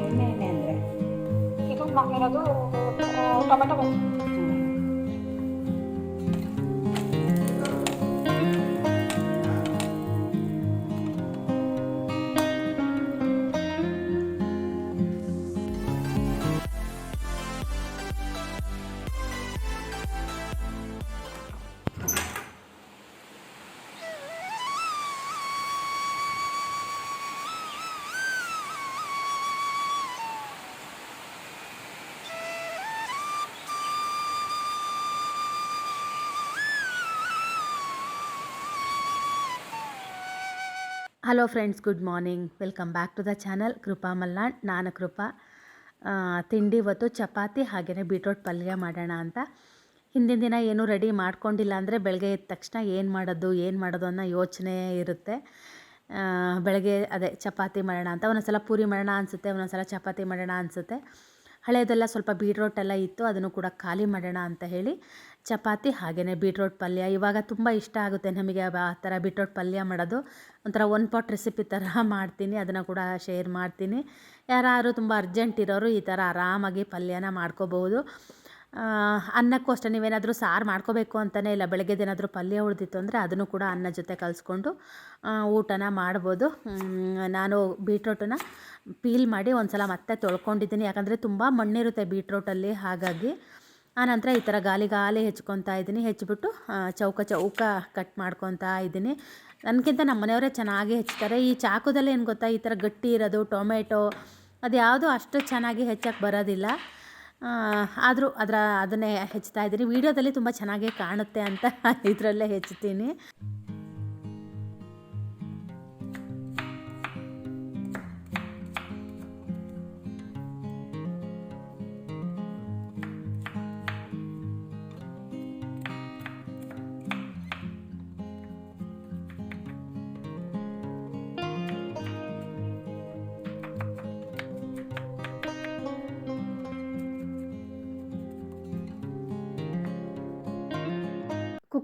ಎಣ್ಣೆ ಎಣ್ಣೆ ಅಂದರೆ ಇದು ಮಾಡಿರೋದು tomato hello friends good morning welcome back to the channel Krupa Malnad ನಾನು ಕೃಪಾ ತಿಂಡಿ ಇವತ್ತು ಚಪಾತಿ ಹಾಗೆಯೇ ಬೀಟ್ರೋಟ್ ಪಲ್ಯ ಮಾಡೋಣ ಅಂತ. ಹಿಂದಿನ ದಿನ ಏನೂ ರೆಡಿ ಮಾಡ್ಕೊಂಡಿಲ್ಲ ಅಂದರೆ ಬೆಳಗ್ಗೆ ಎದ್ದ ತಕ್ಷಣ ಏನು ಮಾಡೋದು ಏನು ಮಾಡೋದು ಅನ್ನೋ ಯೋಚನೆ ಇರುತ್ತೆ. ಬೆಳಗ್ಗೆ ಅದೇ ಚಪಾತಿ ಮಾಡೋಣ ಅಂತ. ಒಂದೊಂದ್ಸಲ ಪೂರಿ ಮಾಡೋಣ ಅನಿಸುತ್ತೆ, ಒಂದೊಂದ್ಸಲ ಚಪಾತಿ ಮಾಡೋಣ ಅನಿಸುತ್ತೆ. ಹಳೆಯದೆಲ್ಲ ಸ್ವಲ್ಪ ಬೀಟ್ರೋಟ್ ಎಲ್ಲ ಇತ್ತು, ಅದನ್ನು ಕೂಡ ಖಾಲಿ ಮಾಡೋಣ ಅಂತ ಹೇಳಿ ಚಪಾತಿ ಹಾಗೆಯೇ ಬೀಟ್ರೋಟ್ ಪಲ್ಯ. ಇವಾಗ ತುಂಬ ಇಷ್ಟ ಆಗುತ್ತೆ ನಮಗೆ ಆ ಥರ ಬೀಟ್ರೋಟ್ ಪಲ್ಯ ಮಾಡೋದು. ಒಂಥರ ಒನ್ ಪಾಟ್ ರೆಸಿಪಿ ಥರ ಮಾಡ್ತೀನಿ, ಅದನ್ನು ಕೂಡ ಶೇರ್ ಮಾಡ್ತೀನಿ. ಯಾರು ತುಂಬ ಅರ್ಜೆಂಟ್ ಇರೋರು ಈ ಥರ ಆರಾಮಾಗಿ ಪಲ್ಯನ ಮಾಡ್ಕೋಬಹುದು ಅನ್ನಕ್ಕೂ ಅಷ್ಟೇ, ನೀವೇನಾದರೂ ಸಾರು ಮಾಡ್ಕೋಬೇಕು ಅಂತಲೇ ಇಲ್ಲ, ಬೆಳಗ್ಗೆದು ಏನಾದರೂ ಪಲ್ಯ ಉಳಿದಿತ್ತು ಅಂದರೆ ಅದನ್ನು ಕೂಡ ಅನ್ನ ಜೊತೆ ಕಲಿಸ್ಕೊಂಡು ಊಟನ ಮಾಡ್ಬೋದು. ನಾನು ಬೀಟ್ರೋಟನ್ನು ಪೀಲ್ ಮಾಡಿ ಒಂದು ಸಲ ಮತ್ತೆ ತೊಳ್ಕೊಂಡಿದ್ದೀನಿ. ಯಾಕಂದರೆ ತುಂಬ ಮಣ್ಣಿರುತ್ತೆ ಬೀಟ್ರೋಟಲ್ಲಿ, ಹಾಗಾಗಿ. ಆನಂತರ ಈ ಥರ ಗಾಲಿ ಗಾಲಿ ಹೆಚ್ಕೊತಾ ಇದ್ದೀನಿ. ಹೆಚ್ಚಿಬಿಟ್ಟು ಚೌಕ ಚೌಕ ಕಟ್ ಮಾಡ್ಕೊತಾ ಇದ್ದೀನಿ. ನನಗಿಂತ ನಮ್ಮ ಮನೆಯವರೇ ಚೆನ್ನಾಗಿ ಹೆಚ್ಚುತ್ತಾರೆ ಈ ಚಾಕುದಲ್ಲಿ ಏನು ಗೊತ್ತಾ, ಈ ಥರ ಗಟ್ಟಿ ಇರೋದು, ಟೊಮೆಟೊ ಅದು ಯಾವುದು ಅಷ್ಟು ಚೆನ್ನಾಗಿ ಹೆಚ್ಚಕ್ಕೆ ಬರೋದಿಲ್ಲ. ಆದರೂ ಅದರ ಅದನ್ನೇ ಹೆಚ್ಚುತ್ತಾ ಇದ್ದೀನಿ. ವೀಡಿಯೋದಲ್ಲಿ ತುಂಬ ಚೆನ್ನಾಗೇ ಕಾಣುತ್ತೆ ಅಂತ ಇದರಲ್ಲೇ ಹೆಚ್ಚುತ್ತೀನಿ.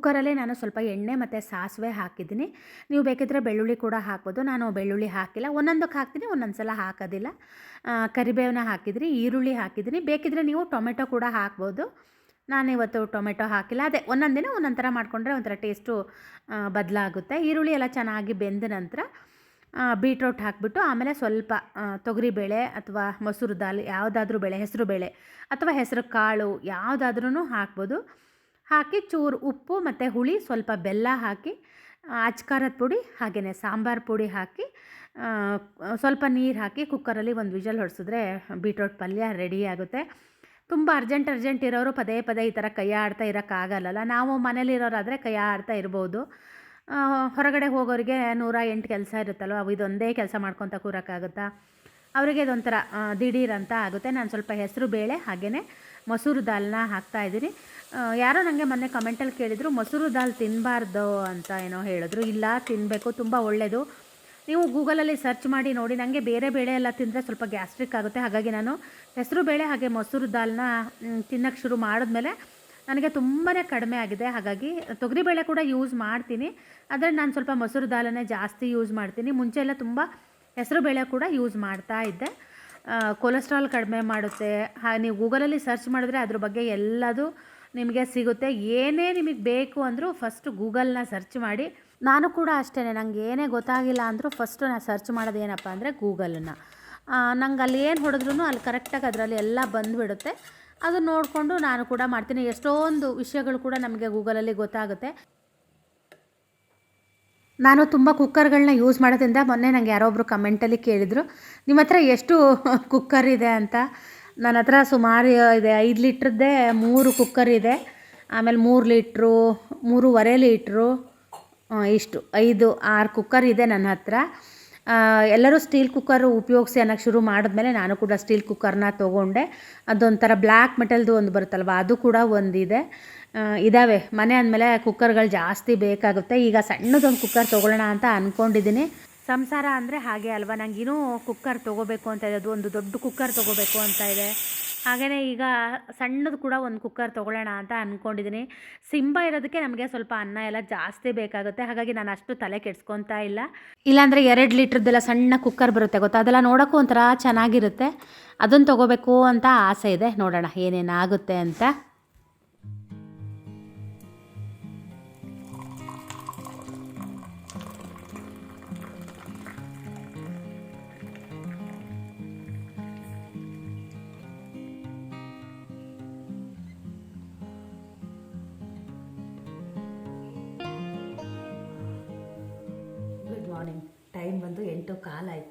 ಕುಕ್ಕರಲ್ಲಿ ನಾನು ಸ್ವಲ್ಪ ಎಣ್ಣೆ ಮತ್ತು ಸಾಸಿವೆ ಹಾಕಿದ್ದೀನಿ. ನೀವು ಬೇಕಿದ್ರೆ ಬೆಳ್ಳುಳ್ಳಿ ಕೂಡ ಹಾಕ್ಬೋದು. ನಾನು ಬೆಳ್ಳುಳ್ಳಿ ಹಾಕಿಲ್ಲ. ಒಂದೊಂದಕ್ಕೆ ಹಾಕ್ತೀನಿ ಒಂದೊಂದು ಸಲ ಹಾಕೋದಿಲ್ಲ ಕರಿಬೇವನ್ನ ಹಾಕಿದ್ರಿ, ಈರುಳ್ಳಿ ಹಾಕಿದ್ದೀನಿ. ಬೇಕಿದ್ರೆ ನೀವು ಟೊಮೆಟೊ ಕೂಡ ಹಾಕ್ಬೋದು. ನಾನಿವತ್ತು ಟೊಮೆಟೊ ಹಾಕಿಲ್ಲ. ಅದೇ, ಒಂದೊಂದು ದಿನ ಒಂದೊಂದು ಥರ ಮಾಡಿಕೊಂಡ್ರೆ ಒಂಥರ ಟೇಸ್ಟು ಬದಲಾಗುತ್ತೆ. ಈರುಳ್ಳಿ ಎಲ್ಲ ಚೆನ್ನಾಗಿ ಬೆಂದ ನಂತರ ಬೀಟ್ರೋಟ್ ಹಾಕಿಬಿಟ್ಟು ಆಮೇಲೆ ಸ್ವಲ್ಪ ತೊಗರಿಬೇಳೆ ಅಥವಾ ಮೊಸರು ದಾಲ್, ಯಾವುದಾದ್ರೂ ಬೇಳೆ, ಹೆಸರು ಬೇಳೆ ಅಥವಾ ಹೆಸರು ಕಾಳು ಯಾವುದಾದ್ರೂ ಹಾಕ್ಬೋದು. ಹಾಕಿ ಚೂರು ಉಪ್ಪು ಮತ್ತು ಹುಳಿ ಸ್ವಲ್ಪ ಬೆಲ್ಲ ಹಾಕಿ ಅಚ್ಕಾರದ ಪುಡಿ ಹಾಗೆಯೇ ಸಾಂಬಾರು ಪುಡಿ ಹಾಕಿ ಸ್ವಲ್ಪ ನೀರು ಹಾಕಿ ಕುಕ್ಕರಲ್ಲಿ ಒಂದು ವಿಜಲ್ ಹೊಡೆಸಿದ್ರೆ ಬೀಟ್ರೋಟ್ ಪಲ್ಯ ರೆಡಿ ಆಗುತ್ತೆ. ತುಂಬ ಅರ್ಜೆಂಟ್ ಅರ್ಜೆಂಟ್ ಇರೋರು ಪದೇ ಪದೇ ಈ ಥರ ಕೈ ಆಡ್ತಾ ಇರೋಕ್ಕಾಗಲ್ಲ ನಾವು ಮನೇಲಿರೋರಾದರೆ ಕೈ ಆಡ್ತಾ ಇರ್ಬೋದು. ಹೊರಗಡೆ ಹೋಗೋರಿಗೆ ನೂರ ಎಂಟು ಕೆಲಸ ಇರುತ್ತಲ್ವ ಇದೊಂದೇ ಕೆಲಸ ಮಾಡ್ಕೊತ ಕೂರೋಕ್ಕಾಗುತ್ತಾ? ಅವರಿಗೆ ಇದೊಂಥರ ದಿಢೀರ್ ಅಂತ ಆಗುತ್ತೆ. ನಾನು ಸ್ವಲ್ಪ ಹೆಸರು ಬೇಳೆ ಹಾಗೆಯೇ ಮೊಸರು ದಾಲ್ನ ಹಾಕ್ತಾಯಿದ್ದೀನಿ ಯಾರೋ ನನಗೆ ಮೊನ್ನೆ ಕಮೆಂಟಲ್ಲಿ ಕೇಳಿದರು, ಮೊಸರು ದಾಲ್ ತಿನ್ನಬಾರ್ದು ಅಂತ ಏನೋ ಹೇಳಿದ್ರು. ಇಲ್ಲ ತಿನ್ನಬೇಕು ತುಂಬ ಒಳ್ಳೆಯದು ನೀವು ಗೂಗಲಲ್ಲಿ ಸರ್ಚ್ ಮಾಡಿ ನೋಡಿ ನನಗೆ ಬೇರೆ ಬೇಳೆ ಎಲ್ಲ ತಿಂದರೆ ಸ್ವಲ್ಪ ಗ್ಯಾಸ್ಟ್ರಿಕ್ ಆಗುತ್ತೆ. ಹಾಗಾಗಿ ನಾನು ಹೆಸರು ಬೇಳೆ, ಹಾಗೆ ಮೊಸರು ದಾಲ್ನ ತಿನ್ನೋಕ್ಕೆ ಶುರು ಮಾಡಿದ್ಮೇಲೆ ನನಗೆ ತುಂಬಾ ಕಡಿಮೆ ಆಗಿದೆ. ಹಾಗಾಗಿ ತೊಗರಿಬೇಳೆ ಕೂಡ ಯೂಸ್ ಮಾಡ್ತೀನಿ. ಆದರೆ ನಾನು ಸ್ವಲ್ಪ ಮೊಸರು ದಾಲನ್ನೇ ಜಾಸ್ತಿ ಯೂಸ್ ಮಾಡ್ತೀನಿ. ಮುಂಚೆ ಎಲ್ಲ ತುಂಬ ಹೆಸರು ಬೇಳೆ ಕೂಡ ಯೂಸ್ ಮಾಡ್ತಾ ಇದ್ದೆ. ಕೊಲೆಸ್ಟ್ರಾಲ್ ಕಡಿಮೆ ಮಾಡುತ್ತೆ. ನೀವು ಗೂಗಲಲ್ಲಿ ಸರ್ಚ್ ಮಾಡಿದ್ರೆ ಅದ್ರ ಬಗ್ಗೆ ಎಲ್ಲದು ನಿಮಗೆ ಸಿಗುತ್ತೆ. ಏನೇ ನಿಮಗೆ ಬೇಕು ಅಂದರೂ ಫಸ್ಟ್ ಗೂಗಲ್ನ ಸರ್ಚ್ ಮಾಡಿ. ನಾನು ಕೂಡ ಅಷ್ಟೇ ನನಗೆ ಏನೇ ಗೊತ್ತಾಗಿಲ್ಲ ಅಂದರೂ ಫಸ್ಟು ನಾನು ಸರ್ಚ್ ಮಾಡೋದು ಏನಪ್ಪ ಅಂದರೆ ಗೂಗಲನ್ನು ನಂಗೆ ಅಲ್ಲಿ ಏನು ಹೊಡೆದ್ರೂ ಅಲ್ಲಿ ಕರೆಕ್ಟಾಗಿ ಅದರಲ್ಲಿ ಎಲ್ಲ ಬಂದುಬಿಡುತ್ತೆ. ಅದು ನೋಡಿಕೊಂಡು ನಾನು ಕೂಡ ಮಾಡ್ತೀನಿ. ಎಷ್ಟೊಂದು ವಿಷಯಗಳು ಕೂಡ ನಮಗೆ ಗೂಗಲಲ್ಲಿ ಗೊತ್ತಾಗುತ್ತೆ. ನಾನು ತುಂಬ ಕುಕ್ಕರ್ಗಳನ್ನ ಯೂಸ್ ಮಾಡೋದ್ರಿಂದ ಮೊನ್ನೆ ನನಗೆ ಯಾರೋ ಒಬ್ಬರು ಕಮೆಂಟಲ್ಲಿ ಕೇಳಿದರು, ನಿಮ್ಮ ಹತ್ರ ಎಷ್ಟು ಕುಕ್ಕರ್ ಇದೆ ಅಂತ? ನನ್ನ ಹತ್ರ ಸುಮಾರು ಇದೆ, ಐದು ಲೀಟ್ರದ್ದೇ ಮೂರು ಕುಕ್ಕರ್ ಇದೆ, ಆಮೇಲೆ ಮೂರು ಲೀಟ್ರು, ಮೂರುವರೆ ಲೀಟ್ರು ಇಷ್ಟು, ಐದು, ಆರು ಕುಕ್ಕರ್ ಇದೆ ನನ್ನ ಹತ್ರ. ಎಲ್ಲರೂ ಸ್ಟೀಲ್ ಕುಕ್ಕರ್ ಉಪಯೋಗಿಸಿ ಅನ್ನೋಕ್ಕೆ ಶುರು ಮಾಡಿದ್ಮೇಲೆ ನಾನು ಕೂಡ ಸ್ಟೀಲ್ ಕುಕ್ಕರ್ನ ತೊಗೊಂಡೆ. ಅದೊಂಥರ ಬ್ಲ್ಯಾಕ್ ಮೆಟಲ್ದು ಒಂದು ಬರುತ್ತಲ್ವ, ಅದು ಕೂಡ ಒಂದಿದೆ. ಇದ್ದಾವೆ ಮನೆ ಅಂದಮೇಲೆ ಕುಕ್ಕರ್ಗಳು ಜಾಸ್ತಿ ಬೇಕಾಗುತ್ತೆ. ಈಗ ಸಣ್ಣದೊಂದು ಕುಕ್ಕರ್ ತೊಗೊಳ್ಳೋಣ ಅಂತ ಅಂದ್ಕೊಂಡಿದ್ದೀನಿ ಸಂಸಾರ ಅಂದರೆ ಹಾಗೆ ಅಲ್ವಾ? ನನಗಿನ್ನೂ ಕುಕ್ಕರ್ ತೊಗೋಬೇಕು ಅಂತ ಇದೆ. ಅದು ಒಂದು ದೊಡ್ಡ ಕುಕ್ಕರ್ ತೊಗೋಬೇಕು ಅಂತ ಇದೆ. ಹಾಗೆಯೇ ಈಗ ಸಣ್ಣದು ಕೂಡ ಒಂದು ಕುಕ್ಕರ್ ತೊಗೊಳ್ಳೋಣ ಅಂತ ಅಂದ್ಕೊಂಡಿದ್ದೀನಿ ಸಿಂಬ ಇರೋದಕ್ಕೆ ನಮಗೆ ಸ್ವಲ್ಪ ಅನ್ನ ಎಲ್ಲ ಜಾಸ್ತಿ ಬೇಕಾಗುತ್ತೆ. ಹಾಗಾಗಿ ನಾನು ಅಷ್ಟು ತಲೆ ಕೆಡ್ಸ್ಕೊತಾ ಇಲ್ಲ. ಇಲ್ಲಾಂದರೆ ಎರಡು ಲೀಟ್ರದ್ದೆಲ್ಲ ಸಣ್ಣ ಕುಕ್ಕರ್ ಬರುತ್ತೆ ಗೊತ್ತಾ? ಅದೆಲ್ಲ ನೋಡೋಕ್ಕೂ ಒಂಥರ ಚೆನ್ನಾಗಿರುತ್ತೆ. ಅದನ್ನು ತೊಗೋಬೇಕು ಅಂತ ಆಸೆ ಇದೆ. ನೋಡೋಣ ಏನೇನಾಗುತ್ತೆ ಅಂತ.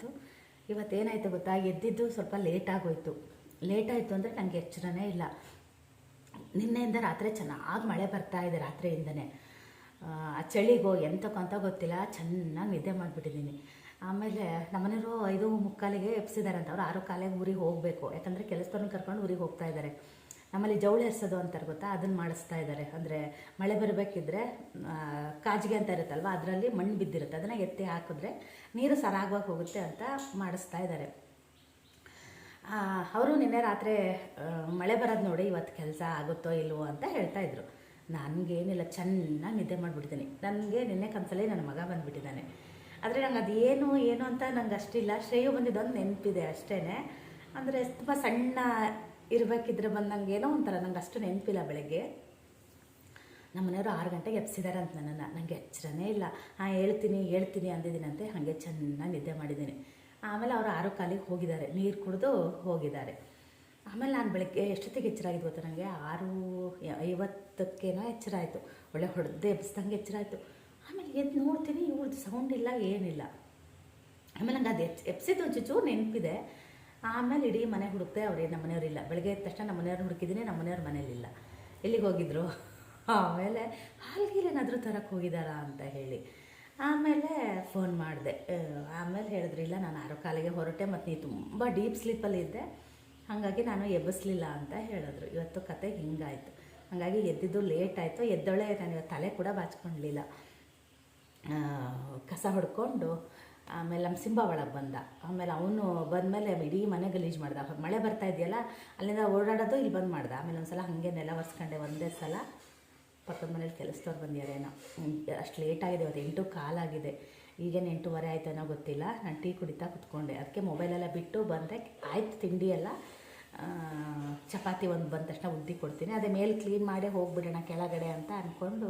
ಕಾಲಾಯಿತು ಇವತ್ತೇನಾಯಿತು ಗೊತ್ತಾ? ಎದ್ದಿದ್ದು ಸ್ವಲ್ಪ ಲೇಟ್ ಆಗೋಯ್ತು. ಲೇಟ್ ಆಯಿತು ಅಂದರೆ ನನಗೆ ಎಚ್ಚರನೇ ಇಲ್ಲ. ನಿನ್ನೆಯಿಂದ ರಾತ್ರಿ ಚೆನ್ನಾಗಿ ಮಳೆ ಬರ್ತಾ ಇದೆ ರಾತ್ರಿಯಿಂದನೇ. ಆ ಚಳಿಗೋ ಎಂತಕ್ಕೋ ಅಂತ ಗೊತ್ತಿಲ್ಲ. ಚೆನ್ನಾಗಿ ನಿದ್ದೆ ಮಾಡಿಬಿಟ್ಟಿದ್ದೀನಿ. ಆಮೇಲೆ ನಮ್ಮನೆಯವರು ಐದು ಮುಕ್ಕಾಲಿಗೆ ಎಪ್ಸಿದ್ದಾರೆ ಅಂತ ಅವ್ರು ಆರು ಕಾಲಿಗೆ ಊರಿಗೆ ಹೋಗಬೇಕು. ಯಾಕಂದರೆ ಕೆಲಸದವ್ರನ್ನ ಕರ್ಕೊಂಡು ಊರಿಗೆ ಹೋಗ್ತಾ ಇದ್ದಾರೆ. ನಮ್ಮಲ್ಲಿ ಜವಳಿ ಎರ್ಸೋದು ಅಂತಾರೆ ಗೊತ್ತಾ? ಅದನ್ನು ಮಾಡಿಸ್ತಾ ಇದ್ದಾರೆ. ಅಂದರೆ ಮಳೆ ಬರಬೇಕಿದ್ರೆ ಕಾಜಿಗೆ ಅಂತ ಇರುತ್ತಲ್ವ? ಅದರಲ್ಲಿ ಮಣ್ಣು ಬಿದ್ದಿರುತ್ತೆ. ಅದನ್ನು ಎತ್ತಿ ಹಾಕಿದ್ರೆ ನೀರು ಸರಾಗವಾಗಿ ಹೋಗುತ್ತೆ ಅಂತ ಮಾಡಿಸ್ತಾ ಇದ್ದಾರೆ. ಅವರು ನಿನ್ನೆ ರಾತ್ರಿ ಮಳೆ ಬರೋದು ನೋಡಿ ಇವತ್ತು ಕೆಲಸ ಆಗುತ್ತೋ ಇಲ್ವೋ ಅಂತ ಹೇಳ್ತಾ ಇದ್ರು. ನನಗೇನಿಲ್ಲ, ಚೆನ್ನಾಗಿ ನಿದ್ದೆ ಮಾಡಿಬಿಡ್ತೀನಿ ನನಗೆ ನಿನ್ನೆ ಕನಸಲ್ಲಿ ನನ್ನ ಮಗ ಬಂದುಬಿಟ್ಟಿದ್ದಾನೆ. ಆದರೆ ನಂಗೆ ಅದೇನು, ಏನು ಅಂತ ನಂಗೆ ಅಷ್ಟಿಲ್ಲ. ಶ್ರೇಯು ಬಂದಿದ್ದೊಂದು ನೆನಪಿದೆ ಅಷ್ಟೇ ಅಂದರೆ ತುಂಬ ಸಣ್ಣ ಇರಬೇಕಿದ್ರೆ ಬಂದಂಗೆ ಏನೋ ಒಂಥರ ನಂಗೆ ಅಷ್ಟು ನೆನಪಿಲ್ಲ ಬೆಳಗ್ಗೆ. ನಮ್ಮ ಮನೆಯವರು ಆರು ಗಂಟೆಗೆ ಎಬ್ಸಿದ್ದಾರೆ ಅಂತ ನನ್ನನ್ನು. ನನಗೆ ಎಚ್ಚರನೇ ಇಲ್ಲ. ಹಾಂ, ಹೇಳ್ತೀನಿ ಹೇಳ್ತೀನಿ ಅಂದಿದ್ದೀನಂತೆ. ಹಾಗೆ ಚೆನ್ನಾಗಿ ನಿದ್ದೆ ಮಾಡಿದ್ದೀನಿ. ಆಮೇಲೆ ಅವರು ಆರು ಕಾಲಿಗೆ ಹೋಗಿದ್ದಾರೆ. ನೀರು ಕುಡಿದು ಹೋಗಿದ್ದಾರೆ. ಆಮೇಲೆ ನಾನು ಬೆಳಗ್ಗೆ ಎಷ್ಟೊತ್ತಿಗೆ ಎಚ್ಚರ ಆಗಿದ್ದು ಗೊತ್ತಾ ನನಗೆ ಆರು, ಐವತ್ತಕ್ಕೇನೋ ಎಚ್ಚರ ಆಯಿತು. ಒಳ್ಳೆ ಹೊಡೆದು ಎಬ್ಸ್ದಂಗೆ ಎಚ್ಚರ ಆಯಿತು. ಆಮೇಲೆ ಎದ್ದು ನೋಡ್ತೀನಿ ಇವ್ರದ್ದು ಸೌಂಡ್ ಇಲ್ಲ, ಏನಿಲ್ಲ. ಆಮೇಲೆ ನಂಗೆ ಅದು ಎಚ್ ಎಪ್ಸಿದ್ದು ಒಂಚೂರು ನೆನಪಿದೆ. ಆಮೇಲೆ ಇಡೀ ಮನೆ ಹುಡುಕ್ತೆ ಅವ್ರಿಗೆ ನಮ್ಮ ಮನೆಯವರಿಲ್ಲ ಬೆಳಗ್ಗೆ ಎದ್ದ ತಕ್ಷಣ ನಮ್ಮ ಮನೆಯವ್ರನ್ನ ಹುಡುಕಿದ್ದೀನಿ ನಮ್ಮ ಮನೆಯವ್ರ ಮನೇಲಿಲ್ಲ ಎಲ್ಲಿಗೆ ಹೋಗಿದ್ರು? ಆಮೇಲೆ ಹಾಲ್ಗೀಲೇನಾದರೂ ತರಕ್ಕೆ ಹೋಗಿದ್ದಾರಾ ಅಂತ ಹೇಳಿ. ಆಮೇಲೆ ಫೋನ್ ಮಾಡಿದೆ. ಆಮೇಲೆ ಹೇಳಿದ್ರು, ಇಲ್ಲ, ನಾನು ಆರು ಕಾಲಿಗೆ ಹೊರಟೆ ಮತ್ತು ನೀ ತುಂಬ ಡೀಪ್ ಸ್ಲೀಪಲ್ಲಿ ಇದ್ದೆ. ಹಾಗಾಗಿ ನಾನು ಎಬ್ಬಿಸ್ಲಿಲ್ಲ ಅಂತ ಹೇಳಿದ್ರು. ಇವತ್ತು ಕತೆ ಹಿಂಗಾಯಿತು. ಹಾಗಾಗಿ ಎದ್ದಿದ್ದು ಲೇಟ್ ಆಯಿತು. ಎದ್ದೊಳೆ ನಾನು ಇವತ್ತು ತಲೆ ಕೂಡ ಬಾಚ್ಕೊಳ್ಲಿಲ್ಲ ಕಸ ಹೊಡ್ಕೊಂಡು ಆಮೇಲೆ ನಮ್ಮ ಸಿಂಬ ಒಳಗೆ ಬಂದ. ಆಮೇಲೆ ಅವನು ಬಂದಮೇಲೆ ಇಡೀ ಮನೆ ಗಲೀಜು ಮಾಡ್ದ. ಮಳೆ ಬರ್ತಾ ಇದೆಯಲ್ಲ, ಅಲ್ಲಿಂದ ಓಡಾಡೋದು ಇಲ್ಲಿ ಬಂದು ಮಾಡ್ದ. ಆಮೇಲೆ ಒಂದು ಸಲ ಹಾಗೆ ನೆಲ ಒರೆಸ್ಕೊಂಡೆ ಒಂದೇ ಸಲ ಪಕ್ಕದ ಮನೇಲಿ ಕೆಲಸದವ್ರು ಬಂದಿದ್ದಾರೇನೋ ಅಷ್ಟು ಲೇಟ್ ಆಗಿದೆ ಇವತ್ತು, ಎಂಟು ಕಾಲಾಗಿದೆ ಈಗೇನು ಎಂಟೂವರೆ ಆಯ್ತೇನೋ ಗೊತ್ತಿಲ್ಲ. ನಾನು ಟೀ ಕುಡಿತಾ ಕುತ್ಕೊಂಡೆ. ಅದಕ್ಕೆ ಮೊಬೈಲೆಲ್ಲ ಬಿಟ್ಟು ಬಂದೆ. ಆಯ್ತು ತಿಂಡಿ ಎಲ್ಲ. ಚಪಾತಿ ಒಂದು ಬಂದ ತಕ್ಷಣ ಉದ್ದಿ ಕೊಡ್ತೀನಿ. ಅದೇ ಮೇಲೆ ಕ್ಲೀನ್ ಮಾಡೇ ಹೋಗ್ಬಿಡೋಣ ಕೆಳಗಡೆ ಅಂತ ಅಂದ್ಕೊಂಡು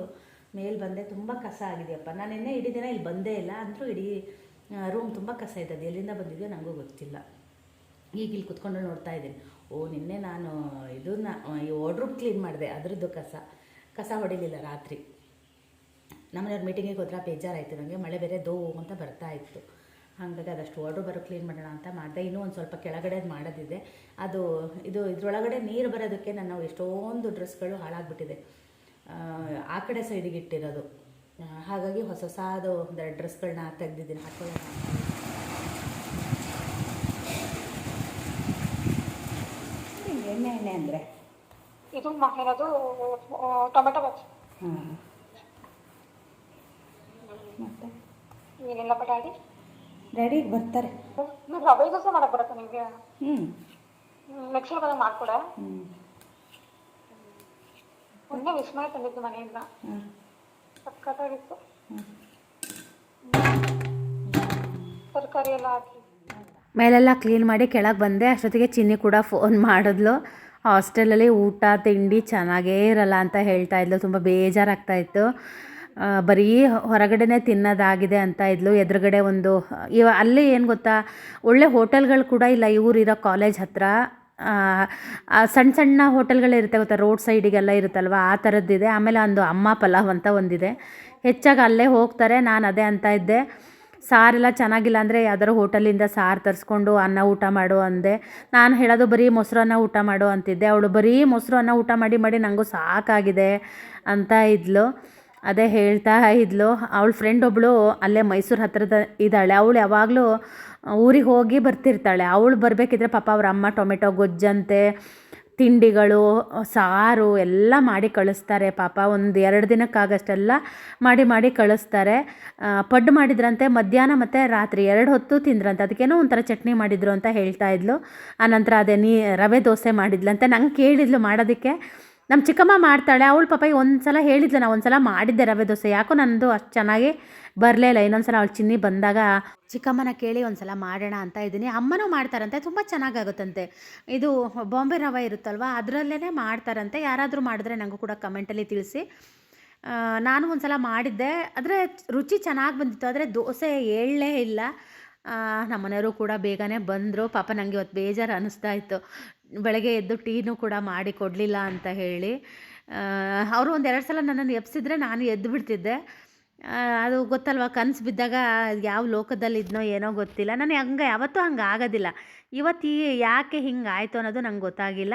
ಮೇಲೆ ಬಂದೆ. ತುಂಬ ಕಸ ಆಗಿದೆಯಪ್ಪ ನಾನು ನಿನ್ನೆ ಇಡೀ ದಿನ ಇಲ್ಲಿ ಬಂದೇ ಇಲ್ಲ. ಅಂದರೂ ಇಡೀ ರೂಮ್ ತುಂಬ ಕಸ ಇದ್ದದ್ದು. ಎಲ್ಲಿಂದ ಬಂದಿದೆಯೋ ನನಗೂ ಗೊತ್ತಿಲ್ಲ. ಈಗ ಇಲ್ಲಿ ಕುತ್ಕೊಂಡು ನೋಡ್ತಾ ಇದ್ದೀನಿ. ಓ ನಿನ್ನೆ ನಾನು ಇದನ್ನ ಈ ವಾರ್ಡ್ರೂಮ್ ಕ್ಲೀನ್ ಮಾಡಿದೆ. ಅದರದ್ದು ಕಸ. ಕಸ ಹೊಡಿಲಿಲ್ಲ ರಾತ್ರಿ. ನಮ್ಮನೆಯವ್ರ ಮೀಟಿಂಗಿಗೆ ಹೋದ್ರೆ ಬೇಜಾರಾಯಿತು. ನನಗೆ ಮಳೆ ಬೇರೆ ದೋ ಅಂತ ಬರ್ತಾ ಇತ್ತು. ಹಾಗಾಗಿ ಅದಷ್ಟು ವಾರ್ಡ್ರೂಮ್ ಬರೋ ಕ್ಲೀನ್ ಮಾಡೋಣ ಅಂತ ಮಾಡಿದೆ. ಇನ್ನೂ ಒಂದು ಸ್ವಲ್ಪ ಕೆಳಗಡೆ ಮಾಡೋದಿದೆ. ಅದು ಇದು ಇದರೊಳಗಡೆ ನೀರು ಬರೋದಕ್ಕೆ ನಾನು ಎಷ್ಟೊಂದು ಡ್ರೆಸ್ಗಳು ಹಾಳಾಗ್ಬಿಟ್ಟಿದೆ. ಆ, ಕಡೆ ಸೈಡಿಗೆ ಇಟ್ಟಿರೋದು. ಹಾಗಾಗಿ ಹೊಸ ಹೊಸದು ಒಂದೆರಡು ಡ್ರೆಸ್ಗಳನ್ನ ತೆಗೆದಿದ್ದೀನಿ ಹಾಕೊಳ್ಳೋಣ. ಎಣ್ಣೆ ಎಣ್ಣೆ ಅಂದರೆ? ಇದು ಮಾಡಿರೋದು ಟೊಮೆಟೊ ಬಾತ್ ಹಾಂ. ಮತ್ತೆ? ಏನಿಲ್ಲ ಡ್ಯಾಡಿ ರೆಡಿ ಬರ್ತಾರೆ. ನೀವು ರವೆ ದೋಸೆ ಮಾಡಕ್ಕೆ ಬರುತ್ತೆ ನಿಮಗೆ? ಹ್ಞೂ ಮಿಕ್ಸರ್ ಬಂದಾಗ ಮಾಡ್ಕೊಡೆ? ಹ್ಞೂ ಮೊನ್ನೆ ವಿಸ್ಮಯ ತಂದಿದ್ದು ಮನೆಯಿಂದ. ಹಾಂ. ಸಕ್ಕತ್ತಾಗಿತ್ತು ತರಕಾರಿ ಎಲ್ಲ ಹಾಕಿ. ಮೇಲೆಲ್ಲ ಕ್ಲೀನ್ ಮಾಡಿ ಕೆಳಗೆ ಬಂದೆ. ಅಷ್ಟೊತ್ತಿಗೆ ಚಿನ್ನಿ ಕೂಡ ಫೋನ್ ಮಾಡಿದ್ಲು. ಹಾಸ್ಟೆಲಲ್ಲಿ ಊಟ ತಿಂಡಿ ಚೆನ್ನಾಗೇ ಇರಲ್ಲ ಅಂತ ಹೇಳ್ತಾ ಇದ್ಲು. ತುಂಬ ಬೇಜಾರಾಗ್ತಾ ಇತ್ತು. ಬರೀ ಹೊರಗಡೆನೇ ತಿನ್ನೋದಾಗಿದೆ ಅಂತ ಇದ್ಲು. ಎದುರುಗಡೆ ಒಂದು ಇವ ಅಲ್ಲಿ ಏನು ಗೊತ್ತಾ ಒಳ್ಳೆ ಹೋಟೆಲ್ಗಳು ಕೂಡ ಇಲ್ಲ. ಇವ್ರಿರೋ ಕಾಲೇಜ್ ಹತ್ರ ಸಣ್ಣ ಸಣ್ಣ ಹೋಟೆಲ್ಗಳಿರುತ್ತೆ ಗೊತ್ತಾ? ರೋಡ್ ಸೈಡಿಗೆಲ್ಲ ಇರುತ್ತಲ್ವ? ಆ ಥರದ್ದಿದೆ. ಆಮೇಲೆ ಒಂದು ಅಮ್ಮ ಪಲಾವ್ ಅಂತ ಒಂದಿದೆ. ಹೆಚ್ಚಾಗಿ ಅಲ್ಲೇ ಹೋಗ್ತಾರೆ. ನಾನು ಅದೇ ಅಂತ ಇದ್ದೆ. ಸಾರೆಲ್ಲ ಚೆನ್ನಾಗಿಲ್ಲ ಅಂದರೆ ಯಾವ್ದಾದ್ರು ಹೋಟೆಲಿಂದ ಸಾರು ತರಿಸ್ಕೊಂಡು ಅನ್ನ ಊಟ ಮಾಡು ಅಂದೆ. ನಾನು ಹೇಳೋದು ಬರೀ ಮೊಸರನ್ನ ಊಟ ಮಾಡು ಅಂತಿದ್ದೆ. ಅವಳು ಬರೀ ಮೊಸರು ಅನ್ನ ಊಟ ಮಾಡಿ ಮಾಡಿ ನನಗೂ ಸಾಕಾಗಿದೆ ಅಂತ ಇದ್ಲು. ಅದೇ ಹೇಳ್ತಾ ಇದ್ಲು. ಅವಳ ಫ್ರೆಂಡ್ ಒಬ್ಬಳು ಅಲ್ಲೇ ಮೈಸೂರು ಹತ್ತಿರದ ಇದ್ದಾಳೆ. ಅವಳು ಯಾವಾಗಲೂ ಊರಿಗೆ ಹೋಗಿ ಬರ್ತಿರ್ತಾಳೆ. ಅವಳು ಬರಬೇಕಿದ್ರೆ ಪಾಪ ಅವ್ರ ಅಮ್ಮ ಟೊಮೆಟೊ, ಗೊಜ್ಜಂತೆ, ತಿಂಡಿಗಳು, ಸಾರು ಎಲ್ಲ ಮಾಡಿ ಕಳಿಸ್ತಾರೆ. ಪಾಪ ಒಂದು ಎರಡು ದಿನಕ್ಕಾಗಷ್ಟೆಲ್ಲ ಮಾಡಿ ಮಾಡಿ ಕಳಿಸ್ತಾರೆ. ಪಡ್ಡು ಮಾಡಿದ್ರಂತೆ ಮಧ್ಯಾಹ್ನ ಮತ್ತು ರಾತ್ರಿ. ಎರಡು ಹೊತ್ತು ತಿಂದ್ರಂತೆ. ಅದಕ್ಕೇನೋ ಒಂಥರ ಚಟ್ನಿ ಮಾಡಿದ್ರು ಅಂತ ಹೇಳ್ತಾ ಇದ್ಲು. ಆನಂತರ ಅದೇ ನೀ, ರವೆ ದೋಸೆ ಮಾಡಿದ್ಲಂತೆ. ನಂಗೆ ಕೇಳಿದ್ಲು ಮಾಡೋದಕ್ಕೆ. ನಮ್ಮ ಚಿಕ್ಕಮ್ಮ ಮಾಡ್ತಾಳೆ, ಅವಳು ಪಾಪ ಒಂದು ಸಲ ಹೇಳಿದ್ಲು, ನಾವು ಒಂದು ಸಲ ಮಾಡಿದ್ದೆ ರವೆ ದೋಸೆ. ಯಾಕೋ ನಂದು ಅಷ್ಟು ಚೆನ್ನಾಗಿ ಬರಲೇ ಇಲ್ಲ. ಇನ್ನೊಂದು ಸಲ ಅವಳು ಚಿನ್ನಿ ಬಂದಾಗ, ಚಿಕ್ಕಮ್ಮನ ಕೇಳಿ ಒಂದು ಸಲ ಮಾಡೋಣ ಅಂತ ಇದ್ದೀನಿ. ಅಮ್ಮನೂ ಮಾಡ್ತಾರಂತೆ, ತುಂಬ ಚೆನ್ನಾಗಾಗುತ್ತಂತೆ. ಇದು ಬಾಂಬೆ ರವೆ ಇರುತ್ತಲ್ವ ಅದರಲ್ಲೇ ಮಾಡ್ತಾರಂತೆ. ಯಾರಾದರೂ ಮಾಡಿದ್ರೆ ನನಗೂ ಕೂಡ ಕಮೆಂಟಲ್ಲಿ ತಿಳಿಸಿ. ನಾನು ಒಂದು ಸಲ ಮಾಡಿದ್ದೆ. ಆದರೆ ರುಚಿ ಚೆನ್ನಾಗಿ ಬಂದಿತ್ತು. ಆದರೆ ದೋಸೆ ಹೇಳಲೇ ಇಲ್ಲ. ನಮ್ಮನೆಯವರು ಕೂಡ ಬೇಗನೆ ಬಂದರು. ಪಾಪ ನನಗೆ ಇವತ್ತು ಬೇಜಾರು ಅನ್ನಿಸ್ತಾ ಇತ್ತು. ಬೆಳಗ್ಗೆ ಎದ್ದು ಟೀನೂ ಕೂಡ ಮಾಡಿ ಕೊಡಲಿಲ್ಲ ಅಂತ ಹೇಳಿ ಅವರು ಒಂದು ಎರಡು ಸಲ ನನ್ನನ್ನು ಎಬ್ಸಿದ್ರೆ ನಾನು ಎದ್ದು ಬಿಡ್ತಿದ್ದೆ. ಅದು ಗೊತ್ತಲ್ವ, ಕನಸು ಬಿದ್ದಾಗ ಯಾವ ಲೋಕದಲ್ಲಿ ಏನೋ ಗೊತ್ತಿಲ್ಲ. ನನಗೆ ಹಂಗೆ ಯಾವತ್ತೂ ಹಂಗೆ ಆಗೋದಿಲ್ಲ. ಇವತ್ತು ಯಾಕೆ ಹಿಂಗೆ ಆಯಿತು ಅನ್ನೋದು ನಂಗೆ ಗೊತ್ತಾಗಿಲ್ಲ.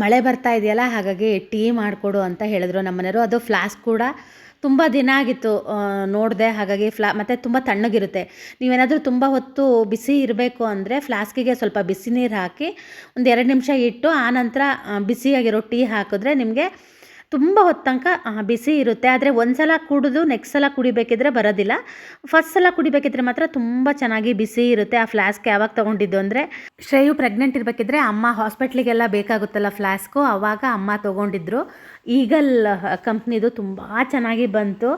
ಮಳೆ ಬರ್ತಾ ಇದೆಯಲ್ಲ, ಹಾಗಾಗಿ ಟೀ ಮಾಡಿಕೊಡು ಅಂತ ಹೇಳಿದ್ರು ನಮ್ಮನೆಯವರು ಅದು ಫ್ಲಾಸ್ಕ್ ಕೂಡ ತುಂಬ ದಿನ ಆಗಿತ್ತು ನೋಡಿದೆ, ಹಾಗಾಗಿ ಫ್ಲಾ, ಮತ್ತು ತುಂಬ ತಣ್ಣಗಿರುತ್ತೆ. ನೀವೇನಾದರೂ ತುಂಬ ಹೊತ್ತು ಬಿಸಿ ಇರಬೇಕು ಅಂದರೆ ಫ್ಲಾಸ್ಕಿಗೆ ಸ್ವಲ್ಪ ಬಿಸಿ ನೀರು ಹಾಕಿ ಒಂದು ಎರಡು ನಿಮಿಷ ಇಟ್ಟು ಆನಂತರ ಬಿಸಿಯಾಗಿರೋ ಟೀ ಹಾಕಿದ್ರೆ ನಿಮಗೆ ತುಂಬ ಹೊತ್ತು ತನಕ ಬಿಸಿ ಇರುತ್ತೆ. ಆದರೆ ಒಂದು ಸಲ ಕುಡಿದು ನೆಕ್ಸ್ಟ್ ಸಲ ಕುಡಿಬೇಕಿದ್ರೆ ಬರೋದಿಲ್ಲ. ಫಸ್ಟ್ ಸಲ ಕುಡಿಬೇಕಿದ್ರೆ ಮಾತ್ರ ತುಂಬ ಚೆನ್ನಾಗಿ ಬಿಸಿ ಇರುತ್ತೆ. ಆ ಫ್ಲಾಸ್ಕ್ ಯಾವಾಗ ತೊಗೊಂಡಿದ್ದು ಅಂದರೆ, ಶ್ರೇಯು ಪ್ರೆಗ್ನೆಂಟ್ ಇರಬೇಕಿದ್ರೆ ಅಮ್ಮ ಹಾಸ್ಪಿಟ್ಲಿಗೆಲ್ಲ ಬೇಕಾಗುತ್ತಲ್ಲ ಫ್ಲಾಸ್ಕು ಆವಾಗ ಅಮ್ಮ ತೊಗೊಂಡಿದ್ರು. ಈಗಲ್ ಕಂಪ್ನಿದು ತುಂಬ ಚೆನ್ನಾಗಿ ಬಂತು.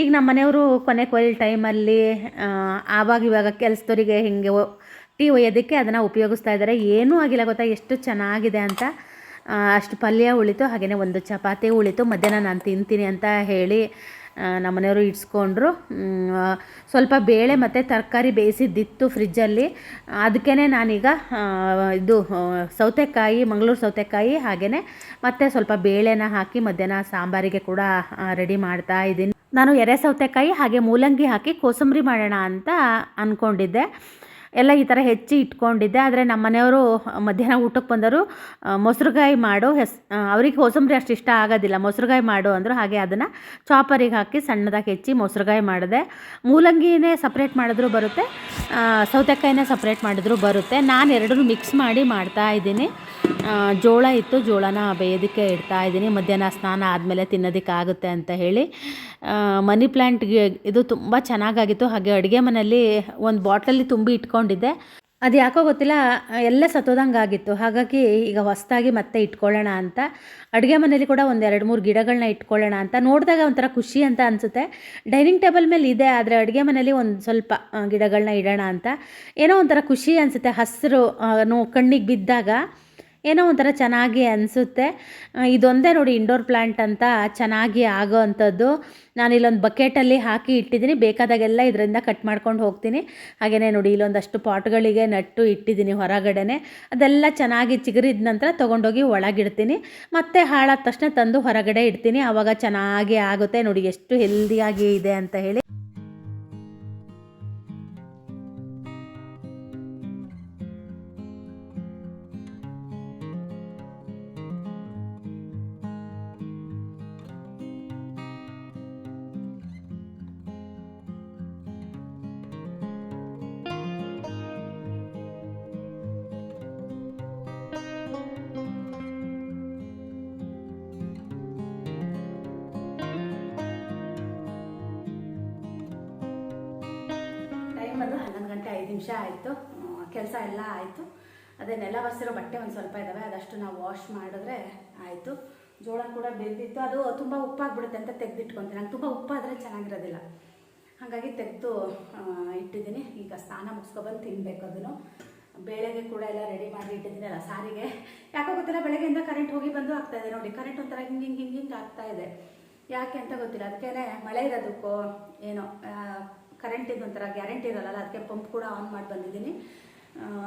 ಈಗ ನಮ್ಮ ಮನೆಯವರು ಕೊನೆ ಕೊಯ್ಲ್ ಟೈಮಲ್ಲಿ ಆವಾಗ ಇವಾಗ ಕೆಲಸದವರಿಗೆ ಹಿಂಗೆ ಟೀ ಒಯ್ಯೋದಕ್ಕೆ ಅದನ್ನು ಉಪಯೋಗಿಸ್ತಾ ಇದ್ದಾರೆ ಏನೂ ಆಗಿಲ್ಲ ಗೊತ್ತಾ? ಎಷ್ಟು ಚೆನ್ನಾಗಿದೆ ಅಂತ. ಅಷ್ಟು ಪಲ್ಯ ಉಳಿತು ಹಾಗೆಯೇ ಒಂದು ಚಪಾತಿ ಉಳಿತು. ಮಧ್ಯಾಹ್ನ ನಾನು ತಿಂತೀನಿ ಅಂತ ಹೇಳಿ ನಮ್ಮನೆಯವರು ಇಡ್ಸ್ಕೊಂಡ್ರು. ಸ್ವಲ್ಪ ಬೇಳೆ ಮತ್ತು ತರಕಾರಿ ಬೇಯಿಸಿದ್ದಿತ್ತು ಫ್ರಿಜ್ಜಲ್ಲಿ. ಅದಕ್ಕೇ ನಾನೀಗ ಇದು ಸೌತೆಕಾಯಿ, ಮಂಗಳೂರು ಸೌತೆಕಾಯಿ ಹಾಗೆಯೇ ಮತ್ತು ಸ್ವಲ್ಪ ಬೇಳೆನ ಹಾಕಿ ಮಧ್ಯಾಹ್ನ ಸಾಂಬಾರಿಗೆ ಕೂಡ ರೆಡಿ ಮಾಡ್ತಾ ಇದ್ದೀನಿ. ನಾನು ಎರೆ ಸೌತೆಕಾಯಿ ಹಾಗೆ ಮೂಲಂಗಿ ಹಾಕಿ ಕೋಸಂಬರಿ ಮಾಡೋಣ ಅಂತ ಅಂದ್ಕೊಂಡಿದ್ದೆ ಎಲ್ಲ ಈ ಥರ ಹೆಚ್ಚಿ ಇಟ್ಕೊಂಡಿದ್ದೆ, ಆದರೆ ನಮ್ಮ ಮನೆಯವರು ಮಧ್ಯಾಹ್ನ ಊಟಕ್ಕೆ ಬಂದರು ಮೊಸರುಗಾಯಿ ಮಾಡು, ಹೆಸ್ ಅವರಿಗೆ ಕೋಸಂಬರಿ ಅಷ್ಟು ಇಷ್ಟ ಆಗೋದಿಲ್ಲ ಮೊಸರುಗಾಯಿ ಮಾಡು ಅಂದರು ಹಾಗೆ ಅದನ್ನು ಚಾಪರಿಗೆ ಹಾಕಿ ಸಣ್ಣದಾಗಿ ಹೆಚ್ಚಿ ಮೊಸರುಗಾಯಿ ಮಾಡಿದೆ. ಮೂಲಂಗಿನೇ ಸಪ್ರೇಟ್ ಮಾಡಿದ್ರು ಬರುತ್ತೆ ಸೌತೆಕಾಯಿನೇ ಸಪ್ರೇಟ್ ಮಾಡಿದ್ರು ಬರುತ್ತೆ. ನಾನು ಎರಡನ್ನೂ ಮಿಕ್ಸ್ ಮಾಡಿ ಮಾಡ್ತಾ ಇದ್ದೀನಿ. ಜೋಳ ಇತ್ತು, ಜೋಳನ ಬೇಯೋದಕ್ಕೆ ಇಡ್ತಾ ಇದ್ದೀನಿ. ಮಧ್ಯಾಹ್ನ ಸ್ನಾನ ಆದಮೇಲೆ ತಿನ್ನೋದಕ್ಕಾಗುತ್ತೆ ಅಂತ ಹೇಳಿ. ಮನಿ ಪ್ಲ್ಯಾಂಟ್ಗೆ ಇದು ತುಂಬ ಚೆನ್ನಾಗಾಗಿತ್ತು. ಹಾಗೆ ಅಡುಗೆ ಮನೆಯಲ್ಲಿ ಒಂದು ಬಾಟಲಲ್ಲಿ ತುಂಬಿ ಇಟ್ಕೊಂಡಿದ್ದೆ. ಅದು ಯಾಕೋ ಗೊತ್ತಿಲ್ಲ, ಎಲ್ಲ ಸತ್ತೋದಂಗೆ ಆಗಿತ್ತು ಹಾಗಾಗಿ ಈಗ ಹೊಸ್ದಾಗಿ ಮತ್ತೆ ಇಟ್ಕೊಳ್ಳೋಣ ಅಂತ. ಅಡುಗೆ ಮನೇಲಿ ಕೂಡ ಒಂದು ಎರಡು ಮೂರು ಗಿಡಗಳನ್ನ ಇಟ್ಕೊಳ್ಳೋಣ ಅಂತ. ನೋಡಿದಾಗ ಒಂಥರ ಖುಷಿ ಅಂತ ಅನಿಸುತ್ತೆ. ಡೈನಿಂಗ್ ಟೇಬಲ್ ಮೇಲೆ ಇದೆ, ಆದರೆ ಅಡುಗೆ ಮನೇಲಿ ಒಂದು ಸ್ವಲ್ಪ ಗಿಡಗಳನ್ನ ಇಡೋಣ ಅಂತ. ಏನೋ ಒಂಥರ ಖುಷಿ ಅನಿಸುತ್ತೆ. ಹಸಿರು ಕಣ್ಣಿಗೆ ಬಿದ್ದಾಗ. ಏನೋ ಒಂಥರ ಚೆನ್ನಾಗಿ ಅನಿಸುತ್ತೆ. ಇದೊಂದೇ ನೋಡಿ ಇಂಡೋರ್ ಪ್ಲ್ಯಾಂಟ್ ಅಂತ ಚೆನ್ನಾಗಿ ಆಗೋ ಅಂಥದ್ದು. ನಾನು ಇಲ್ಲೊಂದು ಬಕೆಟಲ್ಲಿ ಹಾಕಿ ಇಟ್ಟಿದ್ದೀನಿ. ಬೇಕಾದಾಗೆಲ್ಲ ಇದರಿಂದ ಕಟ್ ಮಾಡ್ಕೊಂಡು ಹೋಗ್ತೀನಿ. ಹಾಗೆಯೇ ನೋಡಿ ಇಲ್ಲೊಂದಷ್ಟು ಪಾಟ್ಗಳಿಗೆ ನಟ್ಟು ಇಟ್ಟಿದ್ದೀನಿ ಹೊರಗಡೆನೆ. ಅದೆಲ್ಲ ಚೆನ್ನಾಗಿ ಚಿಗುರಿದ ನಂತರ ತೊಗೊಂಡೋಗಿ ಒಳಗಿಡ್ತೀನಿ. ಮತ್ತೆ ಹಾಳಾದ ತಕ್ಷಣ ತಂದು ಹೊರಗಡೆ ಇಡ್ತೀನಿ. ಆವಾಗ ಚೆನ್ನಾಗಿ ಆಗುತ್ತೆ. ನೋಡಿ ಎಷ್ಟು ಹೆಲ್ದಿಯಾಗಿ ಇದೆ ಅಂತ ಹೇಳಿ. ಟೈಮ್ ಅದು ಹನ್ನೊಂದು ಗಂಟೆ ಐದು ನಿಮಿಷ ಆಯಿತು. ಕೆಲಸ ಎಲ್ಲ ಆಯಿತು. ಅದೇ ನೆಲ ಒರೆಸಿರೋ ಬಟ್ಟೆ ಒಂದು ಸ್ವಲ್ಪ ಇದ್ದಾವೆ ಅದಷ್ಟು ನಾವು ವಾಶ್ ಮಾಡಿದ್ರೆ ಆಯಿತು. ಜೋಳ ಕೂಡ ಬೆಂದಿತ್ತು. ಅದು ತುಂಬ ಉಪ್ಪಾಗ್ಬಿಡುತ್ತೆ ಅಂತ ತೆಗೆದಿಟ್ಕೊತೀನಿ. ನಂಗೆ ತುಂಬ ಉಪ್ಪಾದರೆ ಚೆನ್ನಾಗಿರೋದಿಲ್ಲ. ಹಾಗಾಗಿ ತೆಗೆದು ಇಟ್ಟಿದ್ದೀನಿ. ಈಗ ಸ್ನಾನ ಮುಗಿಸ್ಕೊಬಂದು ತಿನ್ನಬೇಕು ಅದನ್ನು. ಬೆಳಗ್ಗೆ ಕೂಡ ಎಲ್ಲ ರೆಡಿ ಮಾಡಿ ಇಟ್ಟಿದ್ದೀನಲ್ಲ ಸಾರಿಗೆ. ಯಾಕೋ ಗೊತ್ತಿಲ್ಲ, ಬೆಳಗ್ಗೆಯಿಂದ ಕರೆಂಟ್ ಹೋಗಿ ಬಂದು ಆಗ್ತಾ ನೋಡಿ. ಕರೆಂಟ್ ಒಂಥರ ಹಿಂಗೆ ಹಿಂಗೆ ಹಿಂಗೆ ಹಿಂಗೆ ಆಗ್ತಾ ಇದೆ. ಯಾಕೆ ಅಂತ ಗೊತ್ತಿಲ್ಲ. ಅದಕ್ಕೆ ಮಳೆ ಇರೋದಕ್ಕೋ ಏನೋ ಕರೆಂಟ್ ಇದು ಒಂಥರ ಗ್ಯಾರಂಟಿ ಇರಲ್ಲ, ಅದಕ್ಕೆ ಪಂಪ್ ಕೂಡ ಆನ್ ಮಾಡಿ ಬಂದಿದ್ದೀನಿ.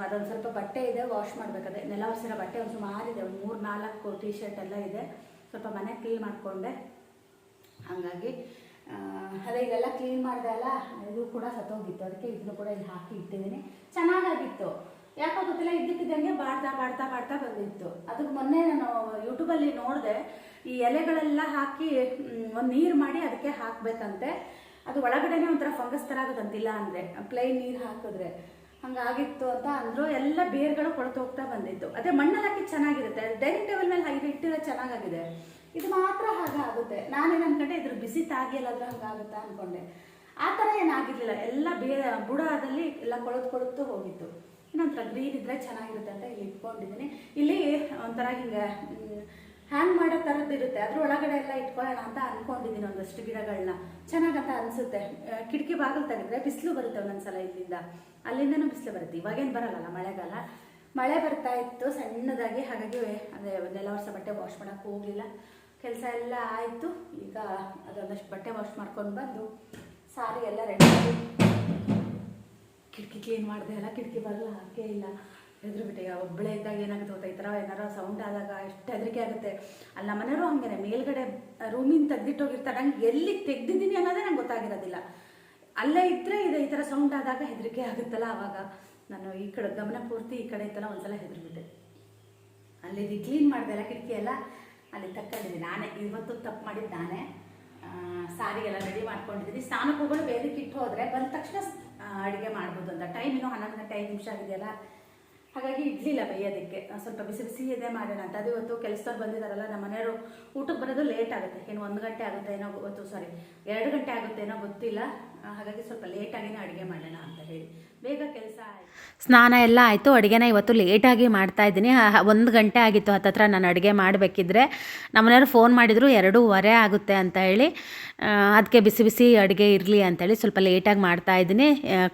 ಅದೊಂದು ಸ್ವಲ್ಪ ಬಟ್ಟೆ ಇದೆ ವಾಶ್ ಮಾಡಬೇಕಾದ್ರೆ ನೆಲ ಒರೆಸಿರೋ ಬಟ್ಟೆ ಒಂದು ಸುಮಾರಿದೆ ಒಂದು ಮೂರು, ನಾಲ್ಕು ಟೀ ಶರ್ಟ್ ಎಲ್ಲ ಇದೆ. ಸ್ವಲ್ಪ ಮನೆ ಕ್ಲೀನ್ ಮಾಡಿಕೊಂಡೆ. ಹಾಗಾಗಿ ಅದೇ ಇದೆಲ್ಲ ಕ್ಲೀನ್ ಮಾಡಿದೆ ಅಲ್ಲ, ಇದು ಕೂಡ ಸತ್ತೋಗಿತ್ತು. ಅದಕ್ಕೆ ಇದನ್ನು ಕೂಡ ಇಲ್ಲಿ ಹಾಕಿ ಇಟ್ಟಿದ್ದೀನಿ. ಚೆನ್ನಾಗಾಗಿತ್ತು. ಯಾಕೋ ಗೊತ್ತಿಲ್ಲ ಇದ್ದಕ್ಕಿದ್ದಂಗೆ ಬಾಡ್ತಾ ಬಾಡ್ತಾ ಬಾಡ್ತಾ ಬಂದಿತ್ತು. ಅದಕ್ಕೆ ಮೊನ್ನೆ ನಾನು ಯೂಟ್ಯೂಬಲ್ಲಿ ನೋಡಿದೆ, ಈ ಎಲೆಗಳೆಲ್ಲ ಹಾಕಿ ಒಂದು ನೀರು ಮಾಡಿ ಅದಕ್ಕೆ ಹಾಕಬೇಕಂತೆ. ಅದು ಒಳಗಡೆನೆ ಒಂಥರ ಫಂಗಸ್ ಥರ ಆಗೋದಂತಿಲ್ಲ ಅಂದರೆ ಪ್ಲೈನ್ ನೀರು ಹಾಕಿದ್ರೆ. ಹಂಗಾಗಿತ್ತು ಅಂತ ಅಂದರು ಎಲ್ಲ ಬೇರ್ಗಳು ಕೊಳ್ತು ಹೋಗ್ತಾ ಬಂದಿತ್ತು. ಅದೇ ಮಣ್ಣಲ್ಲಿ ಹಾಕಿ ಚೆನ್ನಾಗಿರುತ್ತೆ ಡೈನಿಂಗ್ ಟೇಬಲ್ ಮೇಲೆ ಹಾಗೆ ಇಟ್ಟಿರೋ ಚೆನ್ನಾಗಾಗಿದೆ. ಇದು ಮಾತ್ರ ಹಾಗೆ ಆಗುತ್ತೆ. ನಾನೇನು ಅನ್ಕೊಂಡೆ, ಇದ್ರ ಬಿಸಿ ತಾಗಿ ಎಲ್ಲಾದ್ರೂ ಹಂಗಾಗುತ್ತಾ ಅಂದ್ಕೊಂಡೆ ಆ ಥರ ಏನಾಗಿರ್ಲಿಲ್ಲ ಎಲ್ಲ ಬೇ ಬುಡದಲ್ಲಿ ಎಲ್ಲ ಕೊಳತು ಕೊಳತು ಹೋಗಿತ್ತು. ಇನ್ನೊಂಥರ ಗ್ರೀನ್ ಇದ್ರೆ ಚೆನ್ನಾಗಿರುತ್ತೆ ಅಂತ ಇಲ್ಲಿ ಇಟ್ಕೊಂಡಿದ್ದೀನಿ. ಇಲ್ಲಿ ಒಂಥರ ಹಿಂಗೆ ಹ್ಯಾಂಗ್ ಮಾಡೋ ಥರದ್ದು ಇರುತ್ತೆ. ಅದ್ರ ಒಳಗಡೆ ಎಲ್ಲ ಇಟ್ಕೊಳ್ಳೋಣ ಅಂತ ಅನ್ಕೊಂಡಿದ್ದೀನಿ ಒಂದಷ್ಟು ಗಿಡಗಳನ್ನ ಚೆನ್ನಾಗಂತ ಅನಿಸುತ್ತೆ. ಕಿಟಕಿ ಬಾಗಿಲು ತೆಗೆದ್ರೆ ಬಿಸಿಲು ಬರುತ್ತೆ ಒಂದೊಂದ್ಸಲ ಇಲ್ಲಿಂದ. ಅಲ್ಲಿಂದನೂ ಬಿಸಿಲು ಬರುತ್ತೆ. ಇವಾಗೇನು ಬರಲ್ಲ ಮಳೆಗಾಲ. ಮಳೆ ಬರ್ತಾ ಇತ್ತು ಸಣ್ಣದಾಗಿ, ಹಾಗಾಗಿ ಅದೇ ಒಂದೆಲ್ಲ ವರ್ಷ ಬಟ್ಟೆ ವಾಶ್ ಮಾಡೋಕ್ಕೆ ಹೋಗಲಿಲ್ಲ. ಕೆಲಸ ಎಲ್ಲ ಆಯಿತು. ಈಗ ಅದೊಂದಷ್ಟು ಬಟ್ಟೆ ವಾಶ್ ಮಾಡ್ಕೊಂಡು ಬಂದು ಸಾರಿ ಎಲ್ಲ ರೆಡಿ ಕಿಟಕಿ ಕ್ಲೀನ್ ಮಾಡಿದೆ ಅಲ್ಲ, ಕಿಟಕಿ ಬರಲ್ಲ ಹಾಕೇ ಇಲ್ಲ. ಹೆದ್ರು ಬಿಟ್ಟೆ ಒಬ್ಬಳೇ ಇದ್ದಾಗ ಏನಾಗುತ್ತೆ ಗೊತ್ತಾ? ಈ ಥರ ಏನಾರ ಸೌಂಡ್ ಆದಾಗ ಎಷ್ಟು ಹೆದರಿಕೆ ಆಗುತ್ತೆ. ಅಲ್ಲಿ ಮನೆಯವರು ಹಂಗೆ ಮೇಲ್ಗಡೆ ರೂಮಿಂದ ತೆಗ್ದಿಟ್ಟೋಗಿರ್ತಾರೆ ನಂಗೆ ಎಲ್ಲಿ ತೆಗ್ದಿದ್ದೀನಿ ಅನ್ನೋದೇ ನಂಗೆ ಗೊತ್ತಾಗಿರೋದಿಲ್ಲ. ಅಲ್ಲೇ ಇದ್ದರೆ ಇದು ಈ ಥರ ಸೌಂಡ್ ಆದಾಗ ಹೆದರಿಕೆ ಆಗುತ್ತಲ್ಲ ಆವಾಗ ನಾನು ಈ ಕಡೆ ಗಮನ ಪೂರ್ತಿ ಈ ಕಡೆ ಇತ್ತಲ್ಲ ಒಂದ್ಸಲ ಹೆದರ್ಬಿಟ್ಟೆ. ಅಲ್ಲಿ ಕ್ಲೀನ್ ಮಾಡಿದೆ ಎಲ್ಲ ಕಿಟಕಿ ಎಲ್ಲ. ಅಲ್ಲಿ ತಕ್ಕೊಂಡಿದ್ದೀನಿ ನಾನೇ ಇವತ್ತು ತಪ್ಪು ಮಾಡಿದ್ದು ನಾನೇ. ಆ, ಸಾರಿಗೆಲ್ಲ ರೆಡಿ ಮಾಡ್ಕೊಂಡಿದ್ದೀನಿ. ಸ್ನಾನಕ್ಕೆ ಬೇರೆ ಇಟ್ಟು ಹೋದರೆ ಬಂದ ತಕ್ಷಣ ಅಡುಗೆ ಮಾಡ್ಬೋದು ಅಂತ. ಟೈಮ್ ಇನ್ನೂ ಹನ್ನೊಂದು ಗಂಟೆ ಐದು ನಿಮಿಷ ಆಗಿದೆಯಲ್ಲ? ಹಾಗಾಗಿ ಇಡ್ಲಿಲ್ಲ ಬೇಯೋದಕ್ಕೆ ಸ್ವಲ್ಪ ಬಿಸಿ ಬಿಸಿ ಇದೆ ಮಾಡೋಣ ಅಂತ. ಅದು ಇವತ್ತು ಕೆಲಸದವ್ರು ಬಂದಿದ್ದಾರಲ್ಲ ನಮ್ಮ ಮನೆಯವರು ಊಟಕ್ಕೆ ಬರೋದು ಲೇಟ್ ಆಗುತ್ತೆ. ಏನು ಒಂದು ಗಂಟೆ ಆಗುತ್ತೆ ಏನೋ ಗೊತ್ತು ಸಾರಿ ಎರಡು ಗಂಟೆ ಆಗುತ್ತೆ ಏನೋ ಗೊತ್ತಿಲ್ಲ. ಹಾಗಾಗಿ ಸ್ವಲ್ಪ ಲೇಟಾಗಿನೇ ಅಡುಗೆ ಮಾಡೋಣ ಅಂತ ಹೇಳಿ. ಬೇಗ ಕೆಲಸ ಸ್ನಾನ ಎಲ್ಲ ಆಯಿತು, ಅಡುಗೆನ ಇವತ್ತು ಲೇಟಾಗಿ ಮಾಡ್ತಾ ಇದ್ದೀನಿ. ಒಂದು ಗಂಟೆ ಆಗಿತ್ತು ಹತ್ತತ್ರ ನಾನು ಅಡುಗೆ ಮಾಡಬೇಕಿದ್ರೆ. ನಮ್ಮನೆಯವರು ಫೋನ್ ಮಾಡಿದರು, ಎರಡೂವರೆ ಆಗುತ್ತೆ ಅಂತ ಹೇಳಿ. ಅದಕ್ಕೆ ಬಿಸಿ ಬಿಸಿ ಅಡುಗೆ ಇರಲಿ ಅಂತೇಳಿ ಸ್ವಲ್ಪ ಲೇಟಾಗಿ ಮಾಡ್ತಾ ಇದ್ದೀನಿ.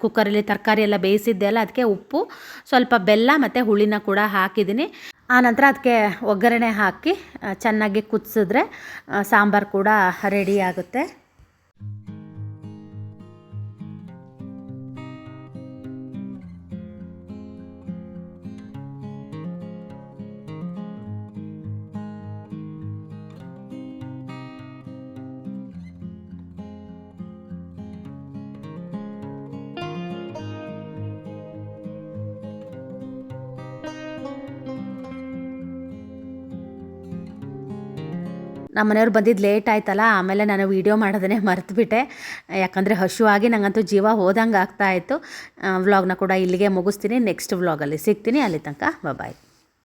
ಕುಕ್ಕರಲ್ಲಿ ತರಕಾರಿ ಎಲ್ಲ ಬೇಯಿಸಿದ್ದೆ ಅಲ್ಲ ಅದಕ್ಕೆ ಉಪ್ಪು, ಸ್ವಲ್ಪ ಬೆಲ್ಲ ಮತ್ತು ಹುಳಿನ ಕೂಡ ಹಾಕಿದ್ದೀನಿ. ಆನಂತರ ಅದಕ್ಕೆ ಒಗ್ಗರಣೆ ಹಾಕಿ ಚೆನ್ನಾಗಿ ಕುದಿಸಿದ್ರೆ ಸಾಂಬಾರು ಕೂಡ ರೆಡಿ ಆಗುತ್ತೆ. ನಮ್ಮ ಮನೆಯವ್ರು ಬಂದಿದ್ದು ಲೇಟ್ ಆಯ್ತಲ್ಲ, ಆಮೇಲೆ ನಾನು ವೀಡಿಯೋ ಮಾಡೋದನ್ನೇ ಮರೆತುಬಿಟ್ಟೆ. ಯಾಕಂದರೆ ಹಶುವಾಗಿ ನನಗಂತೂ ಜೀವ ಹೋದಂಗೆ ಆಗ್ತಾ ಇತ್ತು ವ್ಲಾಗ್ನ ಕೂಡ ಇಲ್ಲಿಗೆ ಮುಗಿಸ್ತೀನಿ. ನೆಕ್ಸ್ಟ್ ವ್ಲಾಗಲ್ಲಿ ಸಿಗ್ತೀನಿ. ಅಲ್ಲಿ ತನಕ ಬಾಯ್